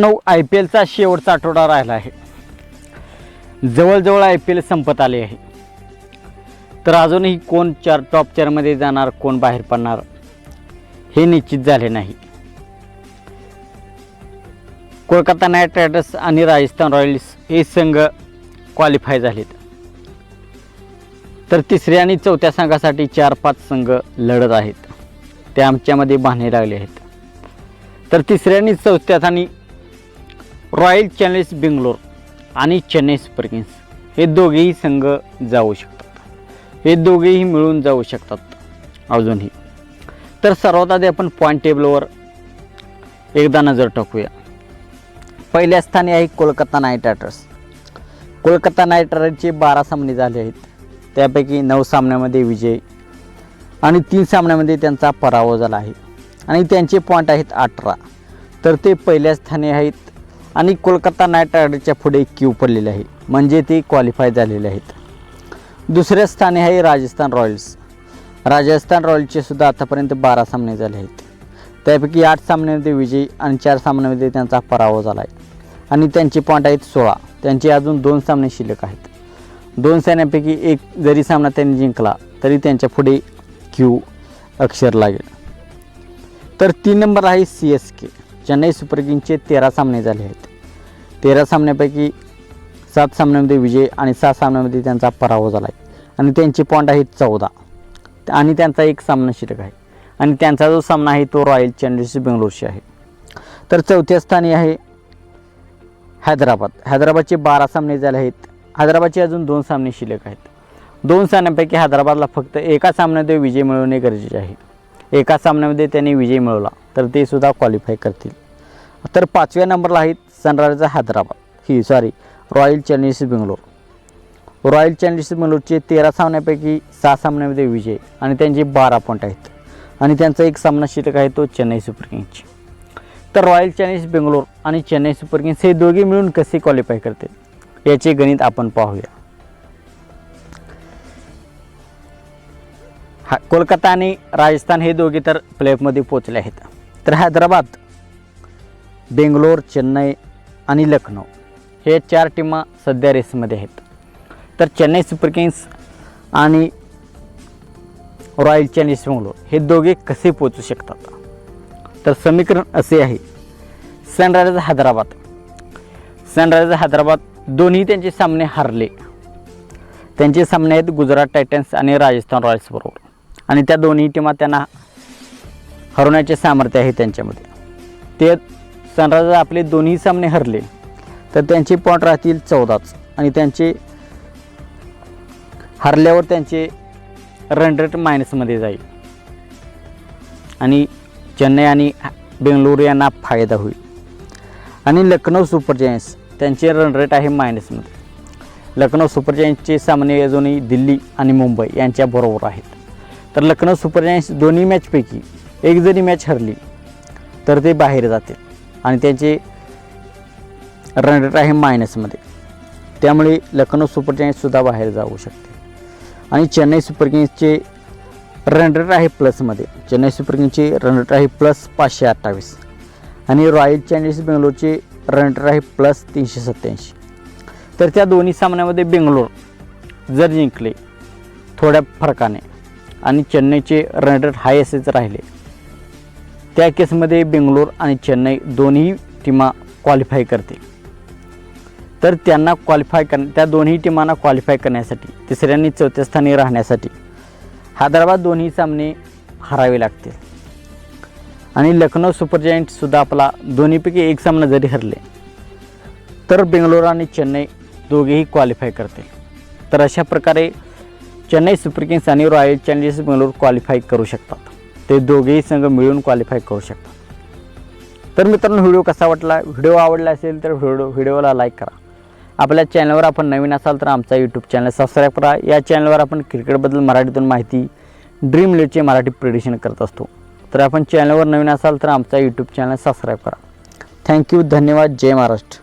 नऊ I P एलचा शेवटचा आठवडा राहिला आहे. जवळजवळ आय पी एल संपत आले आहे. तर अजूनही कोण चार टॉप चारमध्ये जाणार कोण बाहेर पडणार हे निश्चित झाले नाही. कोलकाता नाईट रायडर्स आणि राजस्थान रॉयल्स हे संघ क्वालिफाय झालेत. तर तिसऱ्या आणि चौथ्या संघासाठी चार पाच संघ लढत आहेत. ते आमच्यामध्ये बांधणे लागले आहेत. तर तिसऱ्या आणि चौथ्यात आणि रॉयल चॅलेंज बेंगलोर आणि चेन्नई सुपर किंग्स हे दोघेही संघ जाऊ शकतात. हे दोघेही मिळून जाऊ शकतात अजूनही. तर सर्वात आधी आपण पॉईंट टेबलवर एकदा नजर टाकूया. पहिल्या स्थानी आहे Kolkata Knight Riders. Kolkata knight रायडर्सचे बारा सामने झाले आहेत. त्यापैकी नऊ सामन्यामध्ये विजय आणि तीन सामन्यामध्ये त्यांचा पराभव झाला आहे. आणि त्यांचे पॉईंट आहेत अठरा. तर ते पहिल्या स्थानी आहेत आणि कोलकाता नाईट रायडर्सच्या पुढे क्यू पडलेली आहे. म्हणजे ते क्वालिफाय झालेले आहेत. दुसऱ्या स्थानी आहे राजस्थान रॉयल्स. राजस्थान रॉयल्सचे सुद्धा आतापर्यंत बारा सामने झाले आहेत. त्यापैकी आठ सामन्यामध्ये विजयी आणि चार सामन्यामध्ये त्यांचा पराभव झाला आहे. आणि त्यांचे पॉईंट आहेत सोळा. त्यांचे अजून दोन सामने शिल्लक आहेत. दोन सामन्यापैकी एक जरी सामना त्यांनी जिंकला तरी त्यांच्या पुढे क्यू अक्षर लागेल. तर तीन नंबर आहे C S K. Chennai super किंगचे तेरा सामने झाले आहेत. तेरा सामन्यापैकी सात सामन्यामध्ये विजय आणि सात सामन्यामध्ये त्यांचा पराभव झाला आहे आणि त्यांचे पॉईंट आहेत चौदा. आणि त्यांचा एक सामना शिल्लक आहे. आणि त्यांचा जो सामना आहे तो रॉयल चॅलेंजर्स बेंगलोरशी आहे. तर चौथ्या स्थानी आहे हैदराबाद. हैदराबादचे बारा सामने झाले आहेत. हैदराबादचे अजून दोन सामने शिल्लक आहेत. दोन सामन्यांपैकी हैदराबादला फक्त एका सामन्यामध्ये विजय मिळवणे गरजेचे आहे. एका सामन्यामध्ये त्यांनी विजय मिळवला तर ते सुद्धा क्वालिफाय करतील. तर पाचव्या नंबरला आहेत सनरायझर्स हैदराबाद. ही sorry Royal Challengers Bangalore Royal Challengers बेंगलोरचे तेरा सामन्यापैकी सहा सामन्यामध्ये विजय आणि त्यांचे बारा पॉईंट आहेत. आणि त्यांचा एक सामना शिल्लक आहे तो चेन्नई सुपर किंग्सची. तर रॉयल चॅलेंजर्स बेंगलोर आणि चेन्नई सुपर किंग्स हे दोघे मिळून कसे क्वालिफाय करते याचे गणित आपण पाहूया. हा कोलकाता आणि राजस्थान हे दोघे तर प्लेऑफमध्ये पोचले आहेत. तर हैदराबाद बेंगलोर चेन्नई आणि लखनौ हे चार टीमा सध्या रेसमध्ये आहेत. तर चेन्नई सुपर किंग्स आणि रॉयल चॅलेंजर्स बेंगलोर हे दोघे कसे पोचू शकतात? तर समीकरण असे आहे सनरायझर्स हैदराबाद. सनरायझर्स हैदराबाद दोन्ही त्यांचे सामने हारले. त्यांचे सामने आहेत गुजरात टायटन्स आणि राजस्थान रॉयल्सबरोबर आणि त्या दोन्ही टीमा त्यांना हरवण्याचे सामर्थ्य आहे त्यांच्यामध्ये. ते सनरायझर आपले दोन्ही सामने हरले. तर त्यांचे पॉट राहतील चौदाच. आणि त्यांचे हरल्यावर त्यांचे रन रेट मायनसमध्ये जाईल. आणि चेन्नई आणि बेंगळुरू यांना फायदा होईल. आणि लखनौ सुपर जायंट्स त्यांचे रन रेट आहे मायनसमध्ये लखनौ सुपर जायंट्सचे सामने अजूनही दिल्ली आणि मुंबई यांच्याबरोबर आहेत. तर लखनौ सुपर जायंट्स दोन्ही मॅचपैकी एक जरी मॅच हरली तर ते बाहेर जातील. आणि त्यांचे रन रेट आहे मायनसमध्ये. त्यामुळे लखनौ सुपर जायंट्ससुद्धा बाहेर जाऊ शकते. आणि चेन्नई सुपर किंग्सचे रन रेट आहे प्लसमध्ये. चेन्नई सुपर किंग्सचे रन रेट आहे प्लस पाचशे अठ्ठावीस. आणि रॉयल चॅलेंजर्स बेंगलोरचे रन रेट आहे प्लस तीनशे सत्त्याऐंशी. तर त्या दोन्ही सामन्यामध्ये बेंगलोर जर जिंकले थोड्या फरकाने आणि चेन्नईचे रन रेट हाय असेच राहिले त्या केसमध्ये बेंगलोर आणि चेन्नई दोन्ही टीमा क्वालिफाय करतील. तर त्यांना क्वालिफाय कर त्या दोन्ही टीमांना क्वालिफाय करण्यासाठी तिसऱ्यांनी चौथ्या स्थानी राहण्यासाठी हैदराबाद दोन्ही सामने हरावे लागतील. आणि लखनौ सुपर जायंट्ससुद्धा आपला दोन्हीपैकी एक सामना जरी हरले तर बेंगलोर आणि चेन्नई दोघेही क्वालिफाय करतील. तर अशा प्रकारे चेन्नई सुपर किंग्स आणि रॉयल चॅलेंजर्स बेंगलोर क्वालिफाय करू शकतात. ते दोघेही संघ मिळून क्वालिफाय करू शकतात तर मित्रांनो व्हिडिओ कसा वाटला? व्हिडिओ आवडला असेल तर व्हिडिओ व्हिडिओला लाईक करा. आपल्या चॅनलवर आपण नवीन असाल तर आमचा यूट्यूब चॅनल सबस्क्राईब करा. या चॅनलवर आपण क्रिकेटबद्दल मराठीतून माहिती ड्रीम लीडचे मराठी प्रिडिशन करत असतो. तर आपण चॅनलवर नवीन असाल तर आमचा यूट्यूब चॅनल सबस्क्राईब करा. थँक्यू धन्यवाद. जय महाराष्ट्र.